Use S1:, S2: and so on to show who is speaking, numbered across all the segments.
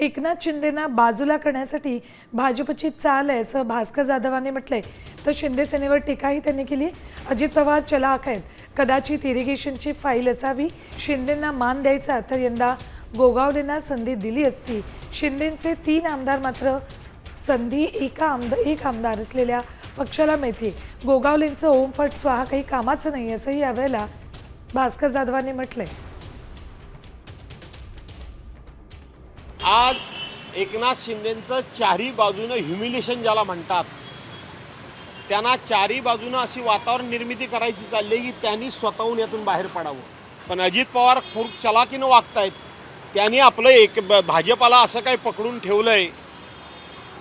S1: एकनाथ शिंदेना बाजूला करण्यासाठी भाजपची चाल आहे असं भास्कर जाधवांनी म्हटलंय. तर शिंदे सेनेवर टीकाही त्यांनी केली अजित पवार चला आहेत. कदाचित इरिगेशनची फाईल असावी. शिंदेंना मान द्यायचा तर यंदा गोगावलेंना संधी दिली असती. शिंदेंचे तीन आमदार मात्र संधी एका आमदार एक आमदार असलेल्या पक्षाला मिळते. गोगावलेंचं ओमपट स्वाहा काही कामाचं नाही असंही यावेळेला भास्कर जाधवांनी म्हटलंय.
S2: आज एकनाथ शिंदेचं चारी बाजूनं ह्युमिलेशन ज्याला म्हणतात त्यांना चारी बाजूनं अशी वातावरण निर्मिती करायची चालली आहे की त्यांनी स्वतःहून यातून बाहेर पडावं. पण अजित पवार खूप चलाकीनं वागतायत. त्यांनी आपलं एक ब- भाजपाला असं काही पकडून ठेवलं आहे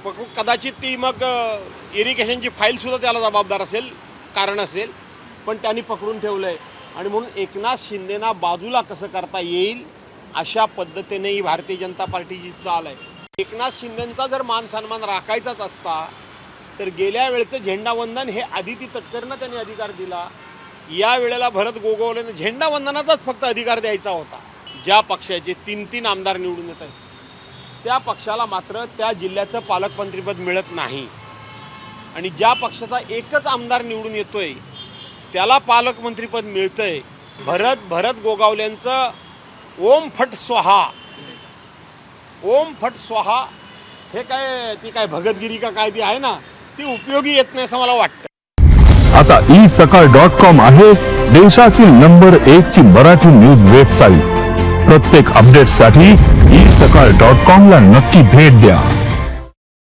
S2: पकडून कदाचित ती मग इरिगेशनची फाईलसुद्धा त्याला जबाबदार असेल कारण असेल पण त्यांनी पकडून ठेवलं आहे आणि म्हणून एकनाथ शिंदेना बाजूला कसं करता येईल अशा पद्धतीने ही भारतीय जनता पार्टीची चाल आहे. एकनाथ शिंदेचा जर मान सन्मान राखायचाच असता तर गेल्या वेळेचं झेंडावंदन हे आदिती तटकरनं त्यांनी अधिकार दिला. या वेळेला भरत गोगवलेनं झेंडावंदनाचाच फक्त अधिकार द्यायचा होता. ज्या पक्षाचे तीन तीन आमदार निवडून येत आहेत. त्या पक्षाला मात्र त्या जिल्ह्याचं पालकमंत्रीपद मिळत नाही. आणि ज्या पक्षाचा एकच आमदार निवडून येतोय त्याला पालकमंत्रीपद मिळतंय. भरत भरत गोगावल्यांचं ओम फट स्वाहा. ओम फट स्वाहा. हे काय ती काय भगतगिरी का काय ती आहे ना ती उपयोगी येत नाही असं मला वाटतं.
S3: आता ई सकाळ डॉट कॉम आहे देशातील नंबर एक ची मराठी न्यूज वेबसाईट. प्रत्येक अपडेटसाठी ई सकाळ डॉट कॉम ला नक्की भेट द्या.